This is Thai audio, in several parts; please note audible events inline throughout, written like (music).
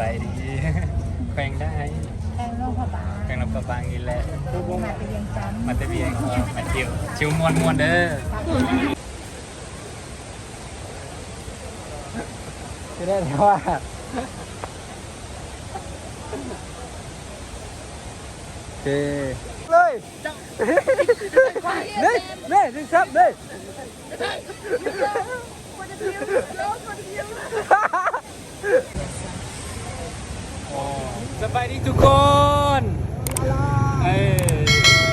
บายดี แขวงได้แองโลกพระบาทแขวงลำปะบางนี่แหละ มาไปเรียงจันทร์มาเตเบียงอ๋อมาเที่ยวชิวมวนมวนเด้อจะได้แล้วว่าโอเคเลยนี่นี่นี่ครับนี่ สบายดีทุกคน เออ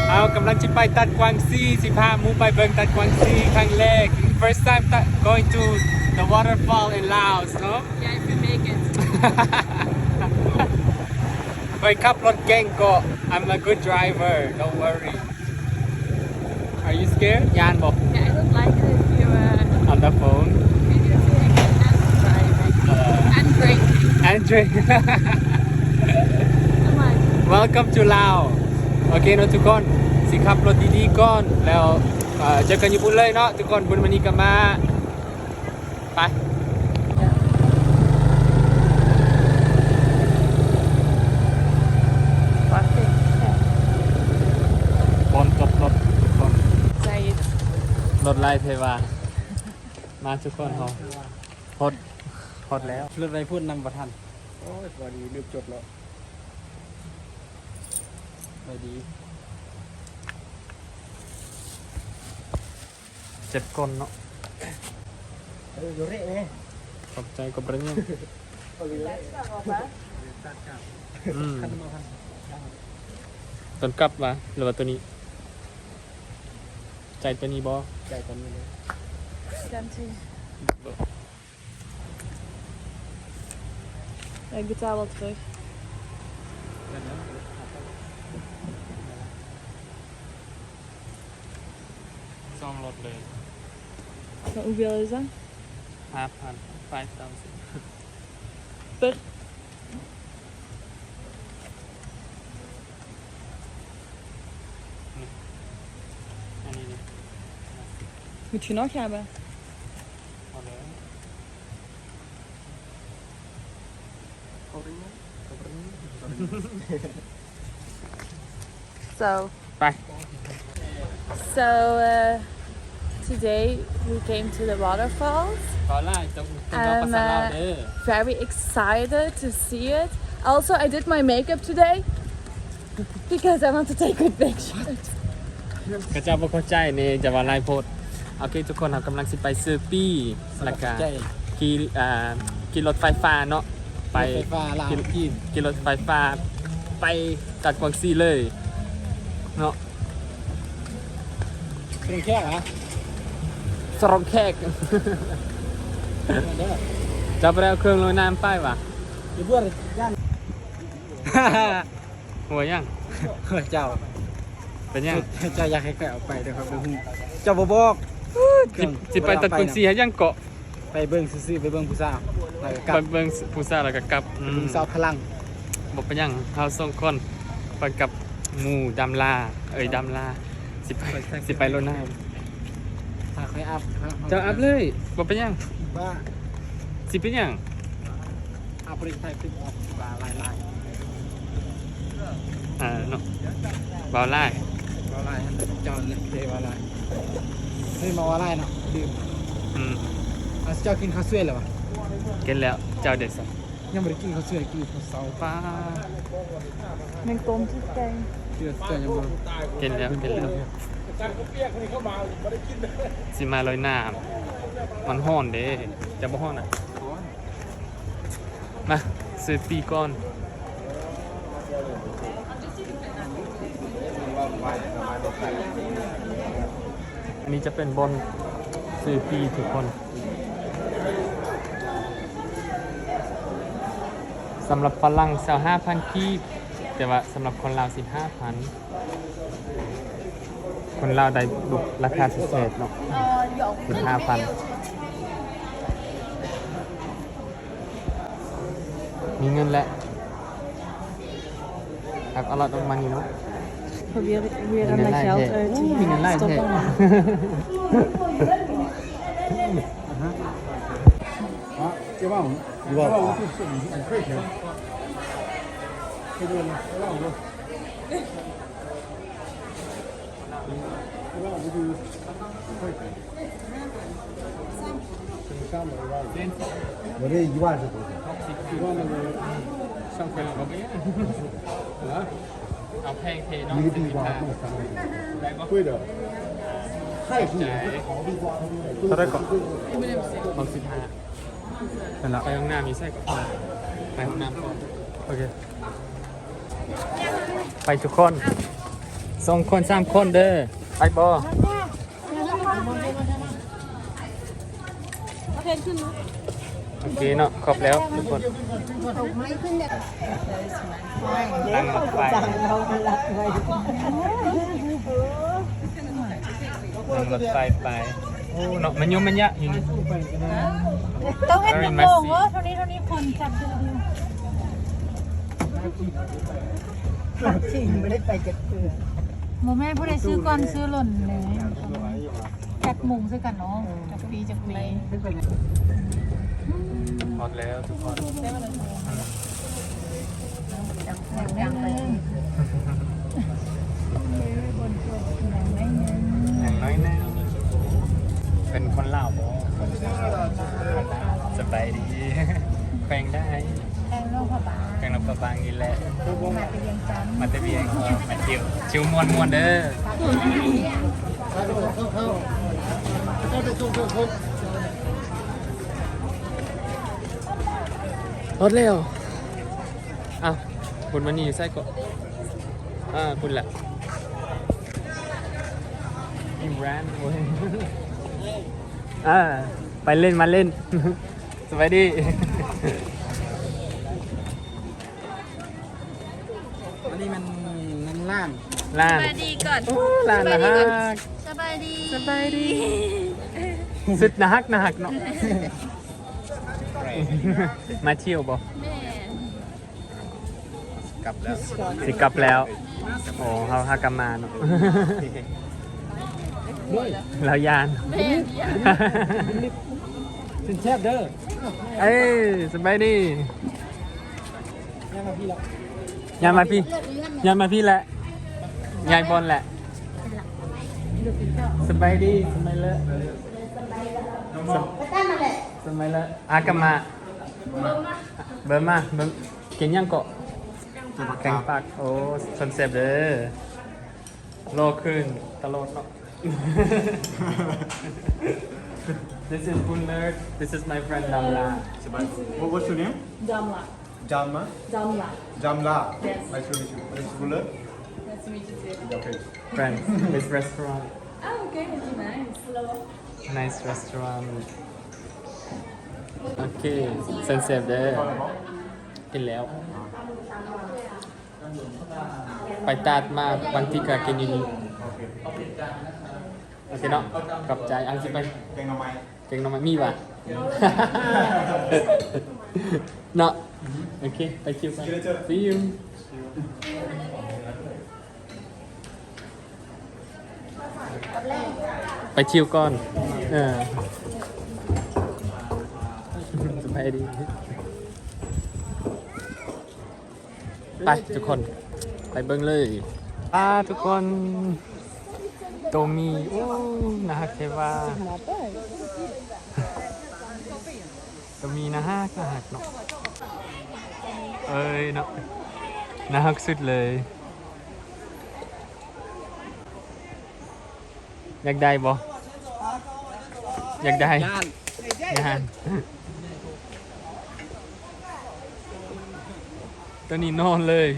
เอากำลังจะไปตัดกวางซีสิพาหมูไปเบิ่งตัดกวางซีครั้งแรก first time ta- going to the waterfall in Laos เนาะ Yeah, if you make it. (laughs) ไปขับรถเก่งก็ I'm a good driver don't worry Are you scared ยานบอก Yeah, I don't like it if you uh, on the phone videotaping and driving uh, and drinking. And drink I'm like, Welcome to Lao โอเคเนาะทุกคนสิขับรถดีๆก่อนแล้วเอ่อเจอกันญี่ปุ่นเลยเนาะทุกคนบุญมานีกันมาไปบนรถรถบน say it. รถไล่เทวามาทุกคนเขาพด พดแล้วรถไรพูดนำประทันโอ้ยพอดีลืมจดแล้วไปดี เจ็บก้นเนาะเอออยู่เร่เนี่ยขอบใจกับเรื่องอืมคันมาคันต้นกลับมาหรือว่าตัวนี้ ใจตัวนี้บอใจตอนนี้เลย Dempsey. Ik betaal wel terug. ซ่อ มรถเลย Maar hoeveel is dat? ห้าพันไฟตามสิ Per? อันนี้นี่ Moet je nog hebben? เอาเลย So. Bye. So uh, today we came to the waterfalls. ขอไล่ต้องต้องเอาภาษาลาวเด้อ Very excited to see it. Also, I did my makeup today because I want to take good pictures. กระเจ้าบ่เข้าใจนี่จะว่าไล่โพดโอเคทุกคนเรากำลังสิไปซื้อปี้แล้วก็ใจขี่อ่าขี่รถไฟฟ้าเนาะไปไฟฟ้าลาวกิน ขี่รถไฟฟ้าไปตัดกวางซีเลย เนาะเป็นแค่เหรอสรองแขกเด้อจะไปเอาเครื่องลอยน้ำป้ายวะเดี๋ยวเพื่อนย่านหัวยังเจ้าเป็นยังเจ้าอยากให้ใครเอาไปเด้อครับเบิ่งเจ้าบ่บอกสิสิไปตัดกวางซีให้ยังเกาะไปเบิ่งซื่อๆไปเบิ่งผู้สาวแล้วก็กลัไปบเบิ่งผู้สาวแล้วก็กลับอืมเบิ่งสาวพลังบอกไปยังเฮาส่งคนไปกับ หมู่ดำลา เอ้ยดำลา สิไปสิไปรถน้ถ้าค่อยอัพำเจ้าอัพเลยบอกไปยังว่าสิเป็นยังอัพบริษัทติดออกบาลายลายอ่าเนาะเบาไล่บาลายเจ้าเนี่ยเทวาลายนี่มาว่าลายเนาะดื่มอืมอะเจ้ากินข้าวสวยเหรอวะกินแล้วเจ้าเด็ดสั ยังไม่ได้กินข้าวสวยกินข้าวเสาป้า Mijn kont is klein. เชื่อเจ้ายังบ่กินแล้วกินแล้วสิมาลอยน้ำมันห้อนเด้จะบ่ห้อนอะมาซื้อปีก่อนอันนี้จะเป็นบนซื้อปีทุกคน สำหรับฝรั่งสาวห้าพันกีบแต่ว่าสำหรับคนลาวสิบห้าพันคนลาวได้บุกราคาพิเศษเนาะสิบห้าพันมีเงินแล้วครับเอาลอดออกมานี่เนาะ Probeer ik weer aan Mijn mijn lijf, geld hè. uit te Oeh, mijn lijf, stoppen. 一万五，一万五，就是五五块钱。这个呢，一万五，嗯，一万五，就是五块钱。三百一万五。我这一万是多少？一万那个，三千二百五。啊，一个地瓜卖三万九，贵的。太贵了。 นั่นแหละไปข้างหน้ามีไส้กรอกไปห้องน้ำก่อนโอเค ไปทุกคนสองคนสามคนเด้อไปบอโอเคเนาะครบแล้วทุกคนนั่งรถไฟนั่งรถไฟไป โอ้เนาะมันยุ่งมันยะอยู่นี่ ต้องให้ Very เป็น messy โงว่าเท่านี้เท่านี้คนจับดูจริงไม่ได้ไปจัดเกลือโมแม่ผู้ใดซื้อก่อนซื้อหล่นเลยจัดมุงซื้อกันเนาะจักปีจักปีหมดแล้วทุกคนยังเลยอย่างน้อยแน่เป็นคนเล่าวบ่ สบายดีแขวงได้แทงโลกพระบาทแขวงลำปะบางนี่แหละ มาไปยังจันทร์มาแตะเบียงมาเที่ยวชิวมวนมวนๆเด้อเข้าเข้าเข้าเข้าไปส่งส่งคนรถเร็วอ้าวคุณมานี่อยู่ไส้กรอกอ่าคุณแหละอิมรันโอ้ย อ่าไปเล่นมาเล่น สวัสดีอันนี้มันมันล้านล้านสบายดีก่อนโอ้ล้านนะฮักสบายดีสบายดีสุดนะฮักนะฮักเนาะมาเที่ยวบ่แม่กลับแล้วสิกลับแล้วโอ้เขาฮากลับมาเนาะด้วย เรายานแม่เนี่ยเป็นแชบเด้อเอ้ยสบายดียังมาพี่ละยานมาพี่ยานมาพี่แหละยายบอลแหละสบายดีสบายเลยสบสบายเลยอากลับมาเบอร์มาเบอร์กินยังเกาะแกงปักโอ้สนเซบเด้อโลขึ้นตลอดเนาะ This is Bunler. This is my friend Namla. What, what's your name? Damla. Jamma? Damla. Jamla. Yes. Nice to meet you. What is Buller? Nice to meet you too. Okay. Friend, this restaurant. Oh, okay. Nice. Nice restaurant. โอเคเซนเซฟเด้อกินแล้ว ไปตัดมาบางทีก็กินอยู่นี่ โอเคเนาะกลับใจอันสิไป Keng Namai. เก่งน้องมันมีว่ะเนาะโอเคไปคิวกัน see you ไปชิวก่อนเออสบายดี ไปทุกคน ไปเบิ้งเลยอ่าทุกคน โตมีโอ้นะฮะเทว่าโตมีนะฮะนะฮักเนาะเอ้ยเนาะนะฮักสุดเลย อยากได้บ่อยากได้ย่านงานตัวนี้นอนเลย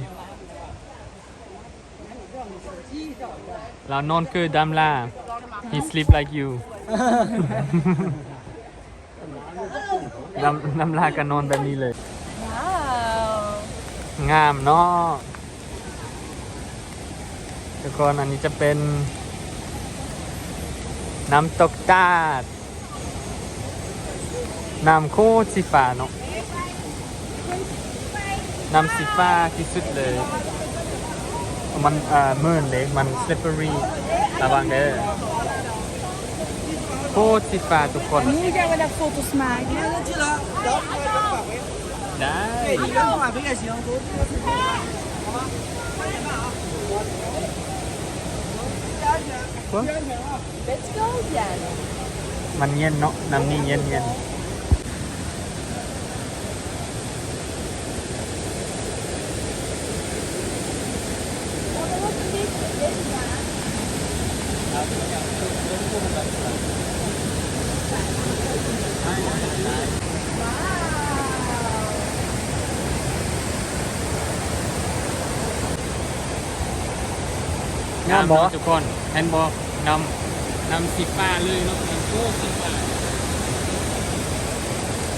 เรานอนคือดัมลา he sleep like you ดำดำลากันนอนแบบนี้เลยว้าวงามเนาะทุกคนอันนี้จะเป็น น้ำตกตาดน้ำโคตรสีฟ้าเนาะน้ำสีฟ้าที่สุดเลย มันเอ่อมืนเลยมัน slippery ระวังเด้อโคตรสีฟ้าทุกคนนี่จะมาดักโฟโต้สมาร์ทได้ Let's go again. มันเย็นเนาะน้ำนี่เย็นเย็น งามบอทุกคนแฮนบอกนำนำสีฟ้าเลยเนาะนำโอ้สีฟ้า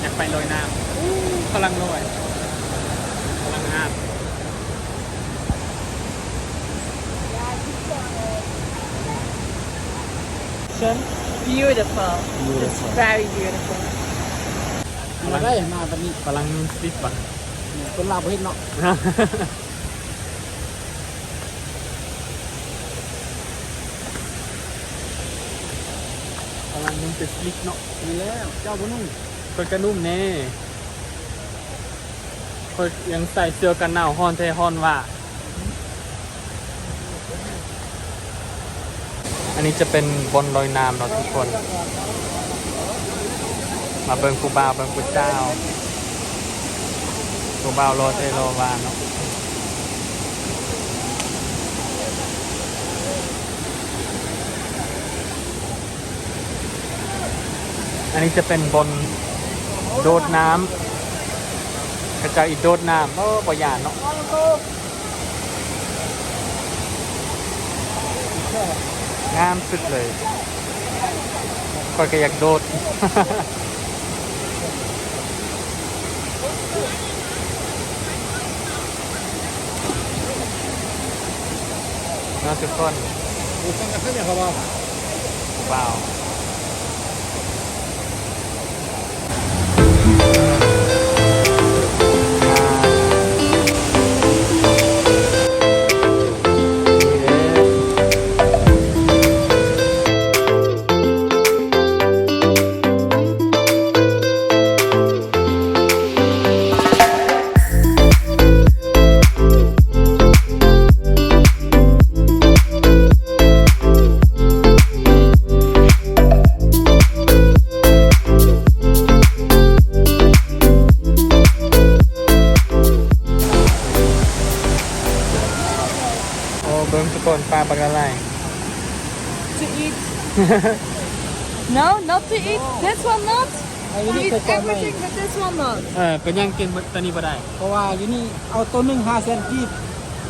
อยากไปลอยน้ำอู้พลังลอยพลังงาม Beautiful. It's very beautiful. มาได้มาแบบนี้พลังซิปอะคนลาวบ่เฮ็ดเนาะ พลังนุ่มจะสลิกเนาะนี่แล้วเจ้าบนุ่งเปิดกระนุ่มแน่เปิดยังใส่เสื้อกันหนาวฮอนเทฮอนว่า อันนี้จะเป็นบนลอยน้ำเนาะทุกคน มาเบิงคูบาวเบิงคูเจ้าคูบาวโรเทโรวาเนาะ อันนี้จะเป็นบนโดดน้ำกระจายอีกโดดน้ำโอ้ปยานเนาะงามสุดเลยคอยก็อยากโดดเนาะทุกคนดูฟังกันซะเนี่ยเขาบอกว้า no, not to eat. This one not. ไอ้ To นี่ eat เคยจอดไหม everything, but this one not. เออเป็นยังกินตัวนี้บ่ได้เพราะว่าอยู่นี่เอาตัวหนึง5เซนกีบ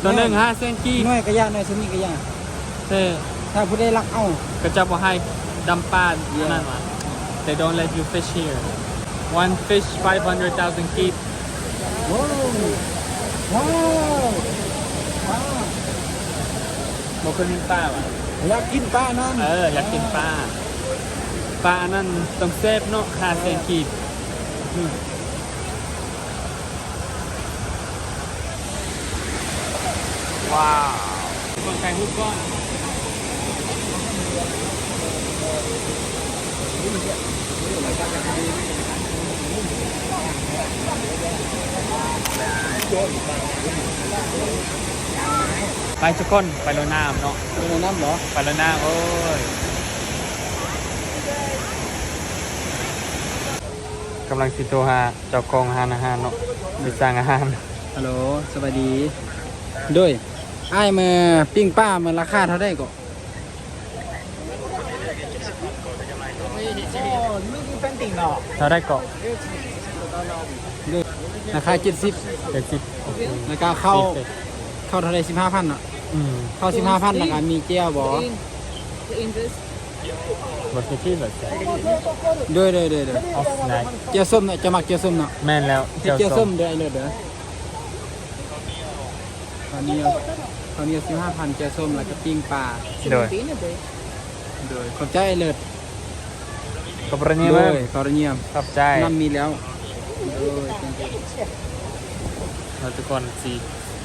ตัวหนึ่งห้าเซนกี้น้อยก็ย่างน้อยสนิทก็ย่างเท่ถ้าผู้ใดรักเอาก็จะบ่ให้ดำปลานั่นวะ They don't let you fish here one fish 500,000 keep ว้าวว้าวว้าวบ่เคยกินปลาวะ อยากกินปลานั่นเอออยากกินปลาปลาอันนั้นต้องเซฟเนาะห้าเซนกีบว้าวคนไก่ฮุกก้อน ไปทุกคนไปลอยน้ำเนาะเป็นน้ำเหรอไปแล้วนะโอ้ยกำลังสิโทรหาเจ้าของอาหารอาหารเนาะไปสั่งอาหารฮัลโหลสวัสดีด้วยไอ้ายมาปิ้งป้ามันราคาเท่าได้ก็เราได้เกาะราคาเจ็ดสิบเจ็ดสิบแล้วก็เข้าเข้าเท่าไรสิบห้าพันอะ อืมเข้าสิบห้าพันแล้วก็มีเจียวบอ To eat this. บทที่แบบด้วยด้วยด้วยด้วยออฟไนท์เจียวส้มเนี่ยจะมักเจียวส้มเนาะแม่นแล้วเฮ็ดเจียวส้มเด้อไอ้เลิศเด้อตอนนี้ตอนนี้สิบห้าพันเจียวส้มแล้วก็ปิ้งปลาโดย Been a day. โดยขอบใจไอ้เลิศขอบคุณนี่โดมากยขอบเนียมขอบใจน้ำมีแล้วโดย thank you เราทุกคนสิ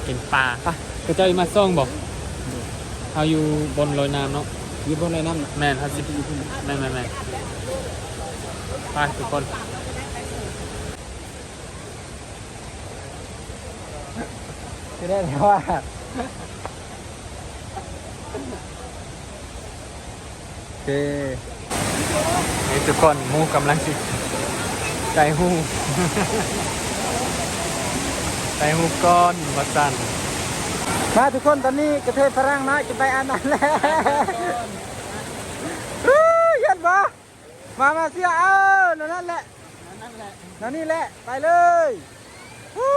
กินปลาปะ ก็เจ้าอีมาส่งบอกเขาอยู่บนลอยน้ำเนาะอยู่บนไรน้ำน่ะแม่นเขาสิแม่นแม่นแม่นไปทุกคนจะได้แต่ว่าโอเคนี่ทุกคนหมูกำลังสิใจหูใจหูก้อนวัสัน มาทุกคนตอนนี้กระเทยฝรั่งน้อยจะไปอาบน้ำแล้วย็นบ่มามาเสียเออนั่นนั่นแหละนั่นนี่แหละไปเลยวู้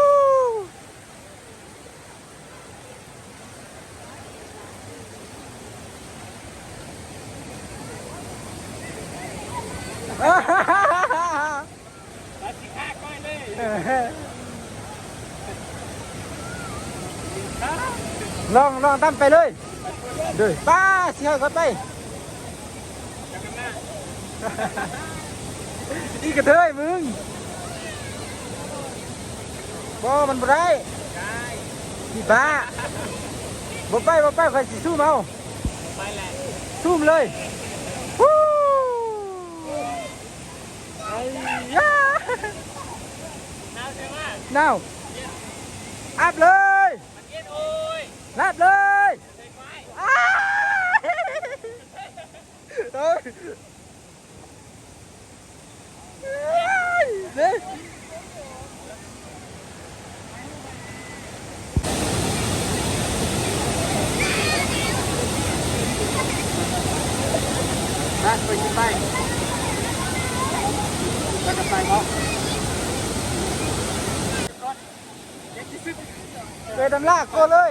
ลองลองตั้มไปเลยดูป้าเสียก่อนไปอีกระเทยมึงบ่มันบ่ได้พี่ป้าบ่ไปบ่ไปใคอยสิสู้เมาสู้มเลยฮู้ไอ้ยาหนาวอาบเลย อาบเลยอ้าเอ้ยเอ้ยเด้มาไปกินไปแล้วก็ไปเนาะไปดำลากโกเลย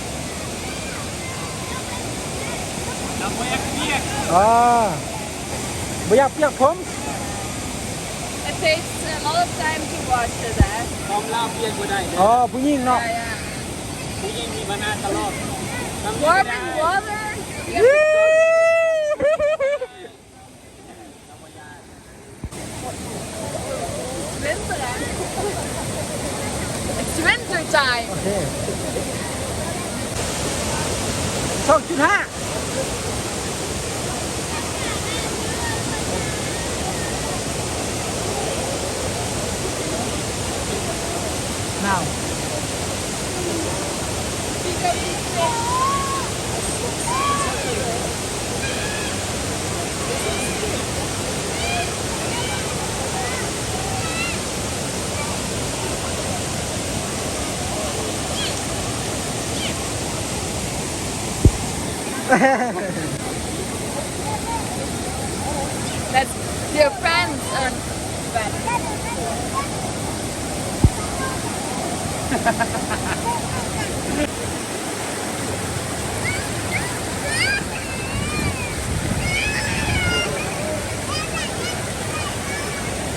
โลนิสเราไม่อยากเรียกอ่าไม่อยากเปียกผม It takes a lot of time to wash it, eh? พร้อมเล่าเพียงก็ได้อ๋อผู้หญิงเนาะ Yeah, yeah. ผู้ยิ่งมีปัญหาตลอดทำไม่ Warm ได้ in water. You ยี่ It's winter, eh? It's winter time. โอเคสองจุดห้า หนาว That's your friends and friends.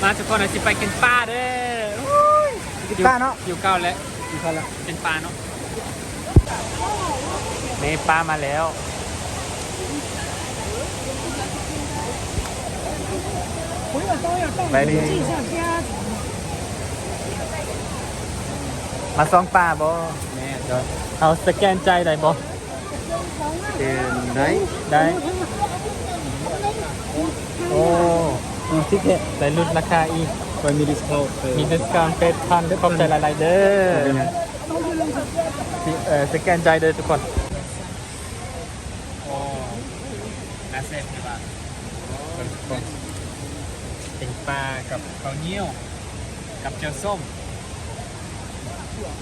มาทุกคนเราจะไปกินปลาเด้อกินปลาเนาะ อยู่เก้าแล้วกินปลาแล้วเป็นปลาเนาะนี่ปลามาแล้วไปดิ มาซองปลาบ่แม่เดี๋ยวเอาสแกนใจได้บ่เดินได้ได้ โอ้ทิกเก็ตได้ลดราคาอีกไปมีดิสคาวมีดิสคาวน์เป็ดพันขอบใจหลายๆเด้อเออสแกนใจเด้อทุกคนโอ้น่าเซฟดีป่ะเป็นปลากับข้าวเหนียวกับเจียวส้ม Is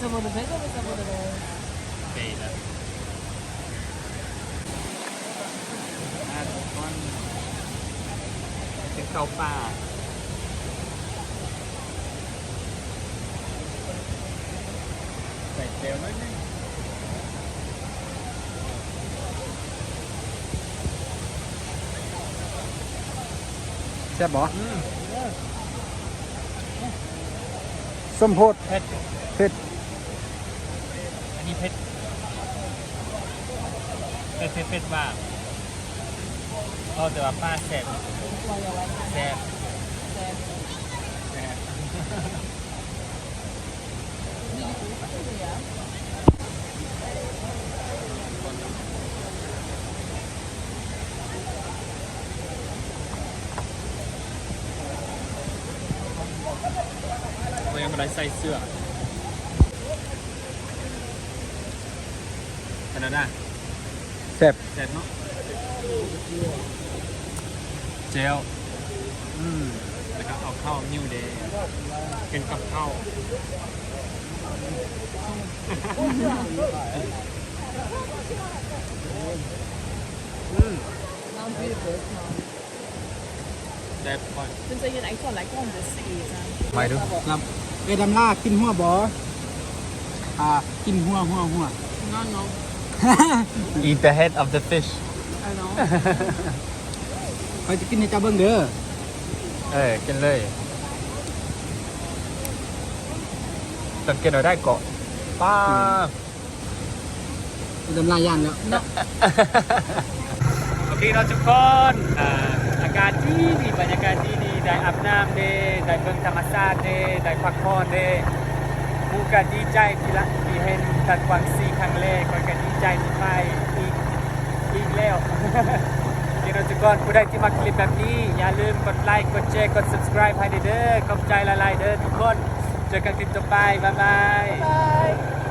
dat voor de vis of is dat voor de vis? เป๋แล้วอ่าทุกคนเป็นข้าวปลาใส่เจลหน่อยนึง แซ่บบ่อืมส้มโพดเผ็ดเผ็ดอันนี้เผ็ดเผ็ดเผ็ดเผ็ดว่าเอาแต่ว่าป้าแซ่บแซ่บแซ่บ เรายังไม่ได้ใส่เสื้อขนาดนั้นแซ่บเสร็จเนาะเจลอืมแล้วก็เอาเข้าวนิวเดย์กินกับข้าวอืม Mount Beautiful. ได้พอ Since I get actually like on this season. ไปดูครับ เอยดำลากินหัวบ่อ่ากินหัวหัวหัว No, no. Eat the head of the fish I know. เขาจะกินในเจ้าเบิ้งเด้อเออกินเลยต้องกินเอาได้เกาะป้าเอยดำลาย่างแล้ว โอเคเราะทุกคนอ่าอากาศดีดีบรรยากาศดีดีได้อาบน้ำเดได้เบิ่งธรรมชาติเดได้พักผ่อนเดกูก็ดีใจที่ละที่เห็นตัดกวางซีครั้งแรกก็ก็ดีใจที่ไปอีกอีกแล้วโอเคเราะทุกคนผู้ใดที่มาคลิปแบบนี้ อย่าลืมกดไลค์กดแชร์กด subscribe ให้เด้อขอบใจละลายๆเด้อทุกคนเจอกันคลิปต่อไปบ๊ายบาย